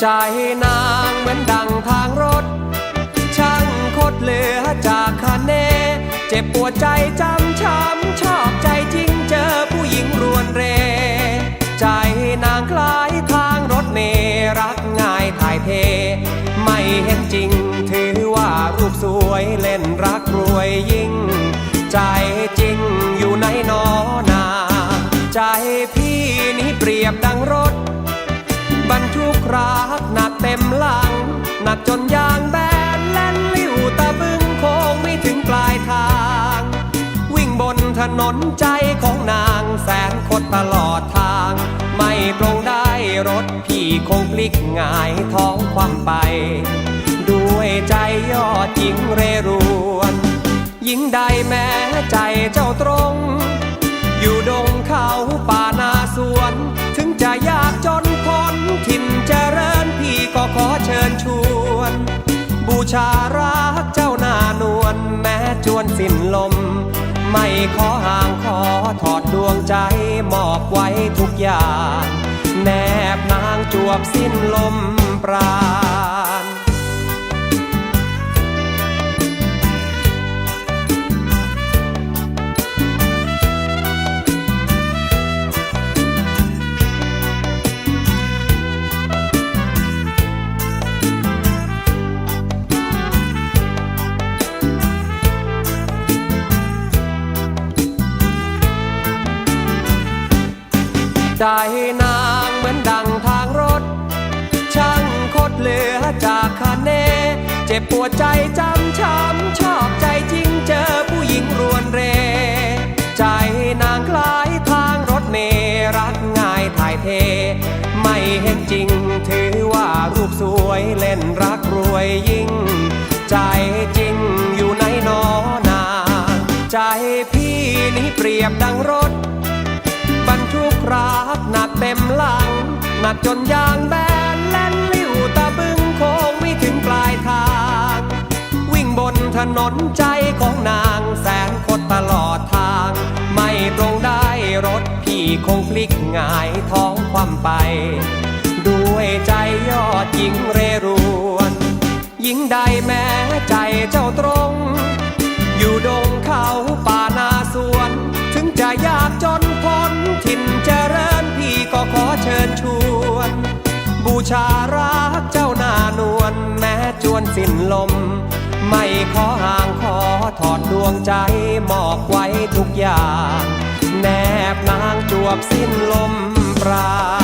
ใจนางเหมือนดังทางรถ ช่างโคตรเหลือจากคาเน เจ็บปวดใจจำช้ำชอบใจจริงเจอผู้หญิงรวนเร ใจนางคล้ายทางรถเมรักง่ายถ่ายเท ไม่เห็นจริงถือว่ารูปสวยเล่นรักรวยยิ่ง ใจจริงอยู่ในนอนา ใจพี่นี้เปรียบดังรถ บรรทุกรักหนักเต็มหลัง หนักจนยางแบนแล่นลิ้วตะบึงโค้งไม่ถึงปลายทาง วิ่งบนถนนใจของนางแสนคดตลอดทาง ไม่ตรงได้รถพี่คงพลิกงายท้องความไป ด้วยใจยอดหญิงเรรวนหญิงใดแม้ใจเจ้าตรง อยู่ดงเขาป่านาสวน ชารักเจ้าหน้านวลแม้จวนสิ้นลม ไม่ขอห่างขอถอดดวงใจมอบไว้ทุกอย่าง แนบนางจวบสิ้นลมปรา ใจนางเหมือนดังทางรถ ช่างโคตรเหลือจากคาเน เจ็บปวดใจจำช้ำชอบใจจริงเจอผู้หญิงรวนเร ใจนางคล้ายทางรถเมรักง่ายถ่ายเท ไม่เห็นจริงถือว่ารูปสวยเล่นรักรวยยิ่ง ใจจริงอยู่ในนอนา ใจพี่นี้เปรียบดังรถ ทุกรักหนักเต็มหลัง หนักจนยางแบนแล่นลิ้วตะบึงโค้งไม่ถึงปลายทาง วิ่งบนถนนใจของนางแสนคดตลอดทาง ไม่ตรงได้รถพี่คงพลิกงายท้องความไป ด้วยใจยอดหญิงเรรวนหญิงใดแม้ใจเจ้าตรง บูชารักเจ้าหน้านวลแม้จวนสิ้นลม ไม่ขอห่างขอถอดดวงใจมอบไว้ทุกอย่าง แนบนางจวบสิ้นลมปรา